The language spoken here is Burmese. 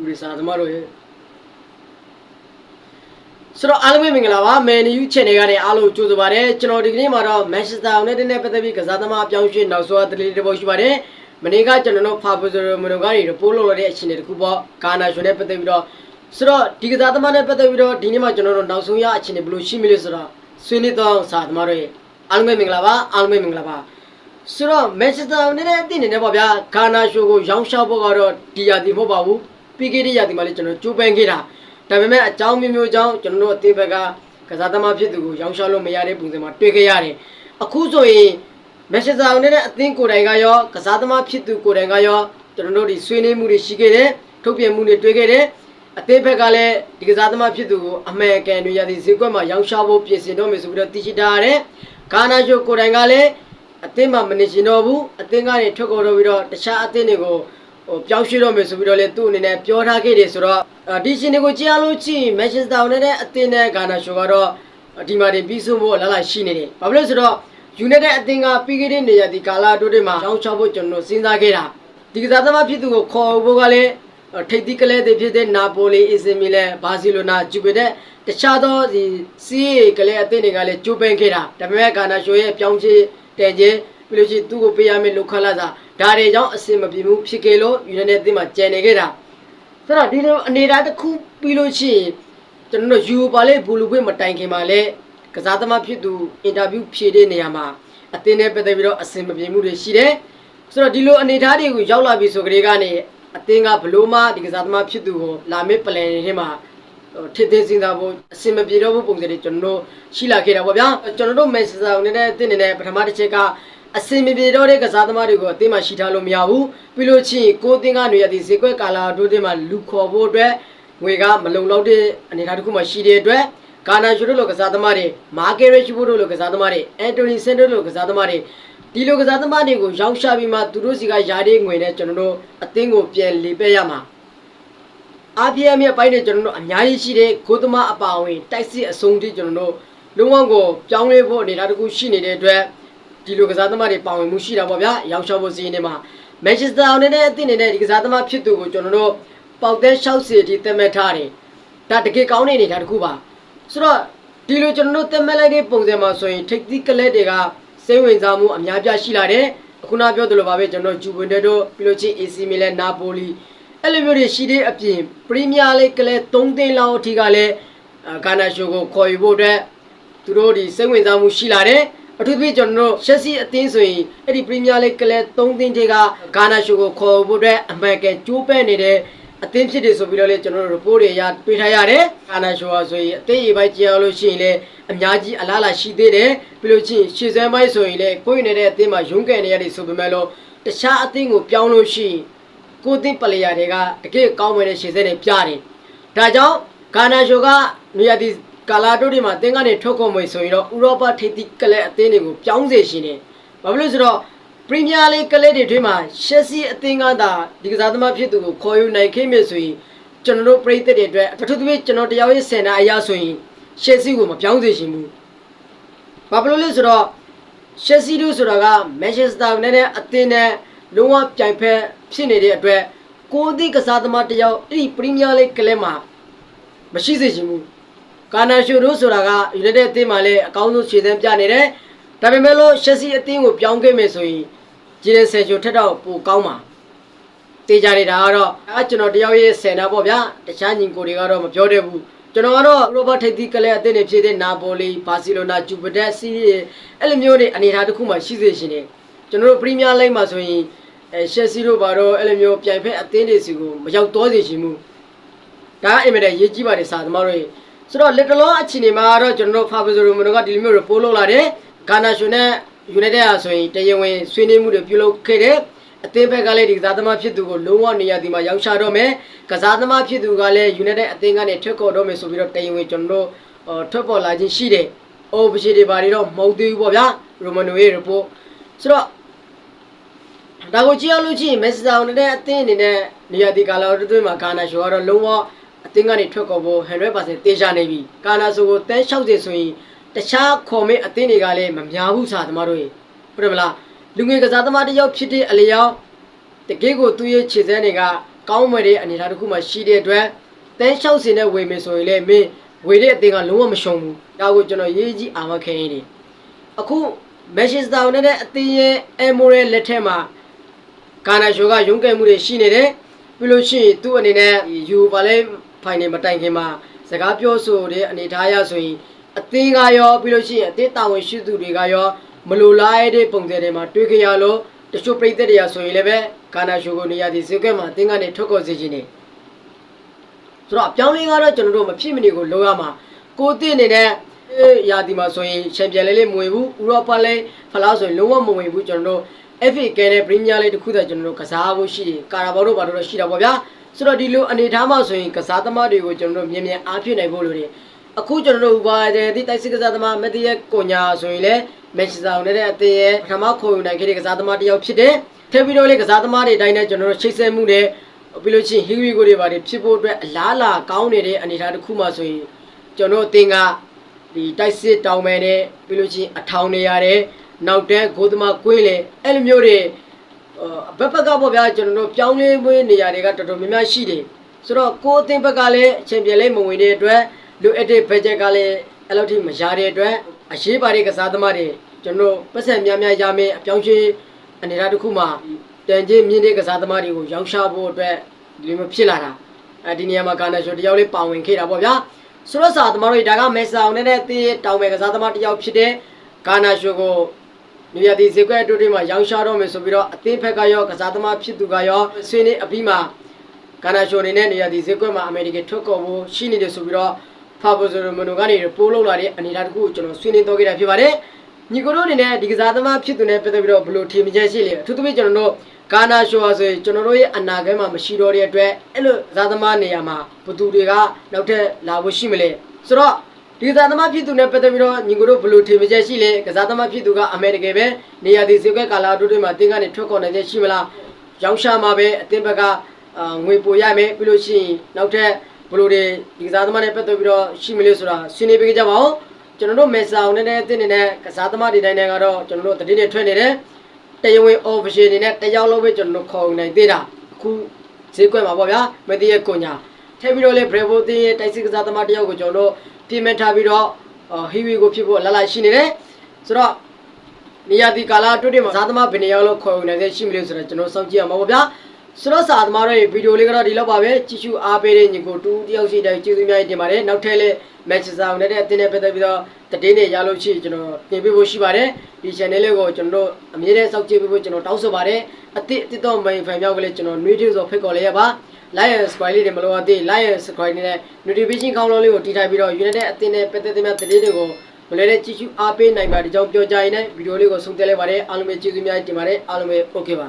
လူတွေစားသမားတို့ရဲ့ဆိုတော့အားလုံးပဲမင်္ဂလာပါမယ်နယူး channel ကနေအားလုံးကြိုဆိုပါရစေကျွန်တော်ဒီကနေ့မှာတော့ Manchester United နဲ့ပတ်သက်ပြီးကစားသမားအပြောင်းအရွှေ့နောက်ဆုံးအသလေးတစ်ပုတ်ရှိပါတယ်မနေ့ကကျွန်တော်တို့ Fabrizio Romano ကနေပို့လို့လာတဲ့အချိန်တွေတစ်ခုပေါ့ကာနာရှင်နဲ့ပတ်သက်ပြီးတော့ဆိုတော့ဒီကစားသမားနဲ့ပတ်သက်ပြီးတော့ဒီနေ့မှာကျွန်တော်တို့နောက်ဆုံးရအချိန်တွေဘယ်လိုရှိမလဲဆိုတော့ဆွေးနွေးတော့စားသမားတို့ရဲ့အားလုံးပဲမင်္ဂလာပါအားလုံးပဲမင်္ဂလာပါဆိုတော့ Manchester United အသင်းနေနဲ့ပေါ့ဗျာဂါနာရှိုကိုရောင်းချဖို့ကတော့ဒီယာတီမဟုတ်ပါဘူး ပြီးခဲ့တဲ့ယာတီမှာလည်းကျွန်တော်ကြိုးပမ်းခဲ့တာဒါပေမဲ့အကြောင်းမျိုးမျိုးကြောင့်ကျွန်တော်တို့အသင်းဘက်ကကစားသမားဖြစ်သူကိုရောင်းချလို့မရတဲ့ပုံစံမှာတွေ့ခဲ့ရတယ်အခုဆိုရင် Manchester United အသင်းကိုယ်တိုင်ကရောကစားသမားဖြစ်သူကိုယ်တိုင်ကရောကျွန်တော်တို့ဒီဆွေးနွေးမှုတွေရှိခဲ့တယ်ထုတ်ပြန်မှုတွေတွေ့ခဲ့တယ်အသင်းဘက်ကလည်းဒီကစားသမားဖြစ်သူကိုအမေရိကန်တွေရသည်ဈေးကွက်မှာရောင်းချဖို့ပြင်ဆင်တော့မယ်ဆိုပြီးတော့သိရှိထားရတယ်ဂါနာရှိုကိုယ်တိုင်ကလည်းအသင်းမှာမနေရှင်တော့ဘူးအသင်းကနေထွက်ခေါ်တော့ပြီးတော့တခြားအသင်းတွေကို ဟိုပြောင်းရွှေ့တော့မယ်ဆိုပြီးတော့လေသူ့အနေနဲ့ပြောထားခဲ့တယ်ဆိုတော့အာဒီရှင်တွေကိုကြားလို့ချင်း Manchester United အသင်းနဲ့ဂါနာရှိုကတော့ဒီမှာတင်ပြီးဆုံးဖို့လာလာရှိနေတယ်။ဘာဖြစ်လို့လဲဆိုတော့ United အသင်းကပြီးခဲ့တဲ့နေရာဒီကာလာတိုးတွေမှာရောင်းချဖို့ကျွန်တော်စဉ်းစားခဲ့တာဒီကစားသမားဖြစ်သူကိုခေါ်ဖို့ကလည်းထိပ်သီးကလေးတွေဖြစ်တဲ့နာပိုလီအီစမီလန်ဘာစီလိုနာဂျူဗီတက်တခြားသောဒီစီးကလေးအသင်းတွေကလည်းကြိုးပမ်းခဲ့တာဒါပေမဲ့ဂါနာရှိုရဲ့ပြောင်းချေတန်ချင်း ပြီးလို့ရှိရင်သူ့ကိုပေးရမယ့်လောက်ခလာစားဒါတွေကြောင့်အဆင်မပြေဘူးဖြစ်ခဲ့လို့ United အသင်းမှာကြံနေခဲ့တာဆိုတော့ဒီလိုအနေအထားတစ်ခုပြီးလို့ရှိရင်ကျွန်တော်တို့ယူပါလေဘူလူခွင့်မတိုင်ခင်မှာလဲကစားသမားဖြစ်သူအင်တာဗျူးဖြေတဲ့နေရာမှာအသင်းနဲ့ပတ်သက်ပြီးတော့အဆင်မပြေမှုတွေရှိတယ်ဆိုတော့ဒီလိုအနေအထားတွေကိုရောက်လာပြီဆိုကြတဲ့ကနေအသင်းကဘလို့မှဒီကစားသမားဖြစ်သူကိုလာမယ့် plan တွေထဲမှာဟိုထစ်သေးစဉ်းစားဖို့အစင်မပြေတော့ဘူးပုံစံတွေကျွန်တော်တို့ရှိလာခဲ့တာပေါ့ဗျာကျွန်တော်တို့မန်ချက်စတာအနေနဲ့အသင်းနေနဲ့ပထမတစ်ချက်က အစင်မပြေတော့တဲ့ကစားသမားတွေကိုအသင်းမှာရှိထားလို့မရဘူးပြီးလို့ချင်းကိုအသင်းကနေရသည်ဈေးကွက်ကာလာတို့တင်မှာလူခေါ်ဖို့အတွက်ငွေကမလုံလောက်တဲ့အနေအထားတစ်ခုမှရှိတဲ့အတွက်ကာနာရှူတို့လိုကစားသမားတွေမာကယ်ရချ်ဘိုတို့လိုကစားသမားတွေအန်တိုနီဆန်တို့လိုကစားသမားတွေဒီလိုကစားသမားတွေကိုရောင်းချပြီးမှသူတို့စီကယာတဲ့ငွေနဲ့ကျွန်တော်တို့အသင်းကိုပြန်လေပက်ရမှာအားပြည့်အမြတ်ပိုင်းတွေကျွန်တော်တို့အများကြီးရှိတဲ့ကိုသမားအပါအဝင်တိုက်စစ်အဆုံးထိကျွန်တော်တို့လုံးဝကိုပြောင်းလဲဖို့အနေအထားတစ်ခုရှိနေတဲ့အတွက် ဒီလိုကစားသမားတွေပါဝင်မှုရှိတာပေါ့ဗျာရောင်းချဖို့စီးရင်တွေမှာမန်ချက်စတာယူနိုက်တက်အသင်းနေတဲ့ဒီကစားသမားဖြစ်သူကိုကျွန်တော်တို့ပေါက်တဲ့60အထိသတ်မှတ်ထားတယ်ဒါတကယ်ကောင်းတဲ့အနေအထားတစ်ခုပါဆိုတော့ဒီလိုကျွန်တော်တို့သတ်မှတ်လိုက်တဲ့ပုံစံမှာဆိုရင်ထိပ်သီးကလက်တွေကစိတ်ဝင်စားမှုအများပြားရှိလာတယ်အခုနပြောသလိုပါပဲကျွန်တော်တို့ဂျူဗန်တက်တို့ပြီးလို့ချင်း AC မီလန်နာပိုလီအဲ့လိုမျိုးတွေရှိတဲ့အပြင်ပရီးမီးယားလိဂ်ကလည်း3သိန်းလောက်အထိကလည်းဂါနာရှိုကိုခေါ်ယူဖို့အတွက်သူတို့ဒီစိတ်ဝင်စားမှုရှိလာတယ် အထူးသဖြင့်ကျွန်တော်တို့ရှက်စီအသင်းဆိုရင်အဲ့ဒီပရီးမီးယားလိဂ်ကလည်း3သိန်းတွေကဂါနာရှိုကိုခေါ်ယူဖို့အတွက်အမှန်ကန်ကြိုးပမ်းနေတဲ့အသင်းဖြစ်တယ်ဆိုပြီးတော့လေကျွန်တော်တို့ report တွေရတွေ့ထားရတယ်ဂါနာရှိုဟာဆိုရင်အသင်းရေးပိုင်းကြည့်အောင်လို့ရှိရင်လည်းအများကြီးအလားအလာရှိသေးတယ်ပြီးလို့ချင်းရှေ့စမ်းပိုင်းဆိုရင်လည်းကိုယ်နေတဲ့အသင်းမှာရုန်းကန်နေရတယ်ဆိုပေမဲ့လို့တခြားအသင်းကိုပြောင်းလို့ရှိရင်ကိုသိပလျာတွေကတကယ်ကောင်းမွန်တဲ့ရှေ့စက်တွေပြတယ်။ဒါကြောင့်ဂါနာရှိုကနေရာဒီ ကာလာတိုတွေမှာတင်းကနေထုတ်ကုန်မယ်ဆိုရင်တော့ဥရောပထိပ်သီးကလပ်အသင်းတွေကိုပြောင်းစေရှင်တယ်။ဘာဖြစ်လို့ဆိုတော့ပရီးမီးယားလိဂ်ကလပ်တွေထွေးမှာရှက်စီအသင်းကသာဒီကစားသမားဖြစ်သူကိုခေါ်ယူနိုင်ခဲ့မြဆိုရင်ကျွန်တော်တို့ပြည်သက်တွေအတွက်အထူးသဖြင့်ကျွန်တော်တရားရေးစင်တာအရာဆိုရင်ရှက်စီကိုမပြောင်းစေရှင်ဘူး။ဘာဖြစ်လို့လဲဆိုတော့ရှက်စီတို့ဆိုတာကမန်ချက်စတာယူနိုက်တက်အသင်းနဲ့လုံးဝပြိုင်ဖက်ဖြစ်နေတဲ့အတွက်ကိုအသည့်ကစားသမားတစ်ယောက်အဲ့ဒီပရီးမီးယားလိဂ်ကလပ်မှာမရှိစေချင်ဘူး ကာနာရှိုတို့ဆိုတာကယူနိုက်တက်အသင်းမှာလည်းအကောင်းဆုံးခြေစမ်းပြနေတယ်ဒါပေမဲ့လို့ရှက်စီအသင်းကိုပြောင်းခဲ့မယ်ဆိုရင်ဂျီရန်ဆယ်ချိုထက်တော့ပိုကောင်းပါတေးကြနေတာကတော့အဲကျွန်တော်တယောက်ရဲ့ဆယ်နာပေါ့ဗျာတခြားညီကိုတွေကတော့မပြောတတ်ဘူးကျွန်တော်ကတော့ရိုဘတ်ထိပ်သီးကလေးအသင်းတွေဖြစ်တဲ့နာပိုလီဘာစီလိုနာဂျူဗတက်စီးအဲ့လိုမျိုးတွေအနေအထားတစ်ခုမှရှိစေရှင်တယ်ကျွန်တော်တို့ပရီးမီးယားလိဂ်မှာဆိုရင်အဲရှက်စီတို့ဘာတော့အဲ့လိုမျိုးပြိုင်ဖက်အသင်းတွေစီကိုမရောက်တော့စေချင်ဘူးဒါအင်မတန်ရေးကြီးပါတယ်စာသမားတို့ရေ ဆိုတော့လက်တလောအချိန်ဒီမှာတော့ကျွန်တော်တို့ဖာဘီဇိုရိုမနိုကဒီလိုမျိုး report လုပ်လာတယ်ဂါနာရှင်နဲ့ယူနိုက်တက်ဟာဆိုရင်တရားဝင်ဆွေးနွေးမှုတွေပြုလုပ်ခဲ့တယ်အသင်းဘက်ကလည်းဒီကစားသမားဖြစ်သူကိုလုံးဝနေရာဒီမှာရောက်ချတော့မယ်ကစားသမားဖြစ်သူကလည်းယူနိုက်တက်အသင်းကနေထွက်ခေါ်တော့မယ်ဆိုပြီးတော့တရားဝင်ကျွန်တော်တို့အော်ထွက်ပေါ်လာခြင်းရှိတယ်။အိုးပရှိတွေဘာတွေတော့မဟုတ်သေးဘူးပေါ့ဗျာ။ရိုမနိုရဲ့ report ဆိုတော့ဒါကိုကြည့်အောင်လို့ချင်းမက်ဆီဆောင်နဲ့အသင်းအနေနဲ့နေရာဒီကာလာတွင်းမှာကာနာရှိုကတော့လုံးဝ အသင်းကနေထွက်ခေါ်ဖို့100%တေးချနေပြီ။ကာနာဆိုကိုတန်း60ဆိုရင်တခြားခေါ်မဲ့အသင်းတွေကလည်းမများဘူးစာသမားတို့ရေဟုတ်တယ်မလားလူငယ်ကစားသမားတစ်ယောက်ဖြစ်တဲ့အလျောက်တကယ်ကိုသူ့ရဲ့ခြေစမ်းတွေကကောင်းမဲ့တဲ့အနေအထားတစ်ခုမှရှိတဲ့အတွက်တန်းလျှောက်စင်တဲ့ဝေမယ်ဆိုရင်လည်းမင်းဝေတဲ့အသင်းကလုံးဝမရှုံဘူးဒါကိုကျွန်တော်ရေးကြီးအာမခံရည်အခုမက်ရှင်စတာနဲ့တဲ့အသင်းရဲ့အမိုရဲလက်ထက်မှာကာနာရှိုကရုန်းကန်မှုတွေရှိနေတယ်ပြီးလို့ရှိရင်သူ့အနေနဲ့ယူပါလဲ ဖိုင်နေမတိုင်ခင်မှာစကားပြောဆိုတဲ့အနေအထားအရဆိုရင်အသင်းကရောပြီးလို့ရှိရင်အသင်းတာဝန်ရှိသူတွေကရောမလိုလားရတဲ့ပုံစံတွေမှာတွေးကြရလို့တချို့ပြည်သက်တွေကဆိုရင်လည်းပဲကာနာရှိုကိုနေရာဒီဇေကဲမှာအသင်းကနေထွက်ခေါ်စေခြင်းနေဆိုတော့အပြောင်းလဲကတော့ကျွန်တော်တို့မဖြစ်မနေကိုလိုရမှာကိုအသင်းအနေနဲ့ရာဒီမှာဆိုရင်ချန်ပီယံလေးလေးမဝင်ဘူးဥရောပလေးဖလားဆိုရင်လုံးဝမဝင်ဘူးကျွန်တော်တို့ FA ကဲတဲ့ Premier League တခုတည်းကျွန်တော်တို့ကစားဖို့ရှိတယ်ကာရာဘောတို့ဘာလို့တော့ရှိတာပေါ့ဗျာ ဆိုတော့ဒီလိုအနေထားမှဆိုရင်ကစားသမားတွေကိုကျွန်တော်တို့မြင်မြန်အားဖြစ်နိုင်ဖို့လိုတယ်အခုကျွန်တော်တို့ဥပါတဲ့ဒီတိုက်စစ်ကစားသမားမက်တီရဲ့ကိုညာဆိုရင်လည်းမက်ချ်စာနဲ့တဲ့အသေးရဲ့ပထမခေါ်ယူနိုင်ခဲ့တဲ့ကစားသမားတစ်ယောက်ဖြစ်တယ်ထပ်ပြီးတော့လေကစားသမားတွေတိုင်းနဲ့ကျွန်တော်တို့ချိတ်ဆက်မှုနဲ့ပြီးလို့ချင်းဟီဝီကိုတွေပါဖြစ်ဖို့အတွက်အလားလာကောင်းနေတဲ့အနေအထားတစ်ခုမှဆိုရင်ကျွန်တော်တို့အသင်ကဒီတိုက်စစ်တောင်းမယ်နဲ့ပြီးလို့ချင်းအထောင်နေရတယ်နောက်တဲ့ဂိုးသမားကွင်းလေအဲ့လိုမျိုးတွေ အဘက်ဘက်ကပေါ့ဗျာကျွန်တော်တို့ပြောင်းလဲမွေးနေရာတွေကတော်တော်များများရှိတယ်ဆိုတော့ကိုအသင်းဘက်ကလည်းအချိန်ပြလဲမဝင်တဲ့အတွက်လူအပ်တဲ့ဘတ်ဂျက်ကလည်းအဲ့လောက်ထိမရတဲ့အတွက်အရေးပါတဲ့ကစားသမားတွေကျွန်တော်တို့ပတ်စံများများရမယ်အပြောင်းရွှေ့အနေအထားတစ်ခုမှာတန်ချင်းမြင့်တဲ့ကစားသမားတွေကိုရောင်းချဖို့အတွက်ဒီလိုမျိုးဖြစ်လာတာအဲဒီနေရာမှာကာနာရှိုတယောက်လေးပါဝင်ခဲ့တာပေါ့ဗျာဆိုတော့စာသမားတို့ဒါကမဲဆောင်နဲ့တဲ့တင်းတောင်ပဲကစားသမားတစ်ယောက်ဖြစ်တဲ့ကာနာရှိုကို နေရာဒီဇေကွက်အတူတူမှာရောင်းချတော့မယ်ဆိုပြီးတော့အသင်းဖက်ကရောကစားသမားဖြစ်သူကရောဆွေးနွေးအပြီးမှာကာနာရှိုအနေနဲ့နေရာဒီဇေကွက်မှာအမေရိကန်ထွက်ကုန်ဖို့ရှိနေတယ်ဆိုပြီးတော့ဖာဘိုဇိုမနိုကနေပိုးလောက်လာတဲ့အနေအထားတစ်ခုကိုကျွန်တော်ဆွေးနွေးတော့ခဲ့တာဖြစ်ပါတယ်ညီကိုတို့အနေနဲ့ဒီကစားသမားဖြစ်သူနဲ့ပတ်သက်ပြီးတော့ဘယ်လိုထင်မြင်ချက်ရှိလဲအထူးသဖြင့်ကျွန်တော်တို့ကာနာရှိုဟာဆိုရင်ကျွန်တော်တို့ရဲ့အနာဂတ်မှာမရှိတော့တဲ့အတွက်အဲ့လိုကစားသမားနေရာမှာဘသူတွေကနောက်ထပ်လာဖို့ရှိမလဲဆိုတော့ ဒီကစားသမားဖြစ်သူနဲ့ပတ်သက်ပြီးတော့ညီကိုတို့ဘယ်လိုထင်မြင်ချက်ရှိလဲကစားသမားဖြစ်သူကအမေရိကန်ပဲနေရာဒီဇေကွက်ကာလာတို့တွေမှာတင်းကနေထွက်ခေါ်နိုင်ချက်ရှိမလားရောင်းရှာမှာပဲအတင်းဘက်ကအာငွေပိုရမယ်ပြီးလို့ရှိရင်နောက်ထပ်ဘယ်လိုတွေဒီကစားသမားနဲ့ပတ်သက်ပြီးတော့ရှိမလဲဆိုတာရှင်းနေပေးကြပါဦးကျွန်တော်တို့မေဆာအောင်နဲ့အတင်းနေတဲ့ကစားသမားတွေတိုင်းတွေကတော့ကျွန်တော်တို့တတိနဲ့ထွက်နေတယ်တရားဝင် official အနေနဲ့တယောက်လုံးပဲကျွန်တော်တို့ခေါ်ယူနိုင်သေးတာအခုဈေးကွက်မှာပေါ့ဗျာမသိရဲ့ကွန်ညာထည့်ပြီးတော့လေဘရေဗိုတင်းရဲ့တိုက်စစ်ကစားသမားတယောက်ကိုကျွန်တော်တို့ ပြင်မဲ့ထားပြီးတော့ဟီဝီကိုဖြစ်ဖို့လာလာရှိနေတယ်ဆိုတော့နေရာဒီကာလာတွတ်တွေမှာစားသမားဘယ်နေရာလောက်ခေါ်ယူနိုင်တဲ့ရှိမလို့ဆိုတော့ကျွန်တော်စောင့်ကြည့်အောင်ပါဗျာဆိုတော့စာသမားတို့ရဲ့ဗီဒီယိုလေးကတော့ဒီလောက်ပါပဲကြည့်ရှုအားပေးတဲ့ညီကိုတူတယောက်ရှိတိုင်းကျေးဇူးများတင်ပါတယ်နောက်ထပ်လည်းမက်ချ်စာနဲ့တဲ့အတင်းနဲ့ပတ်သက်ပြီးတော့တည်င်းတွေရလို့ရှိရင်ကျွန်တော်ပြင်ပေးဖို့ရှိပါတယ်ဒီ channel လေးကိုကျွန်တော်တို့အမြဲတမ်းစောင့်ကြည့်ပေးဖို့ကျွန်တော်တောင်းဆိုပါတယ်အသစ်အသစ်တော့ main fan မြောက်ကလေးကျွန်တော်နှွေးထွေးဆိုဖိတ်ခေါ်လေးရပါ like and subscribe လေးတွေမလိုအပ်သေး like and subscribe နဲ့ notification ကောင်းလုံးလေးကိုတီးထိုက်ပြီးတော့ United အသင်းနဲ့ပတ်သက်တဲ့များသတင်းတွေကိုမလဲတဲ့ကြည့်ရှုအားပေးနိုင်ပါဒီကြောင့်ပြောကြရင်လည်းဗီဒီယိုလေးကိုဆုံးသက်လိုက်ပါတယ်အားလုံးပဲကျေးဇူးများတင်ပါတယ်အားလုံးပဲ okay ပါ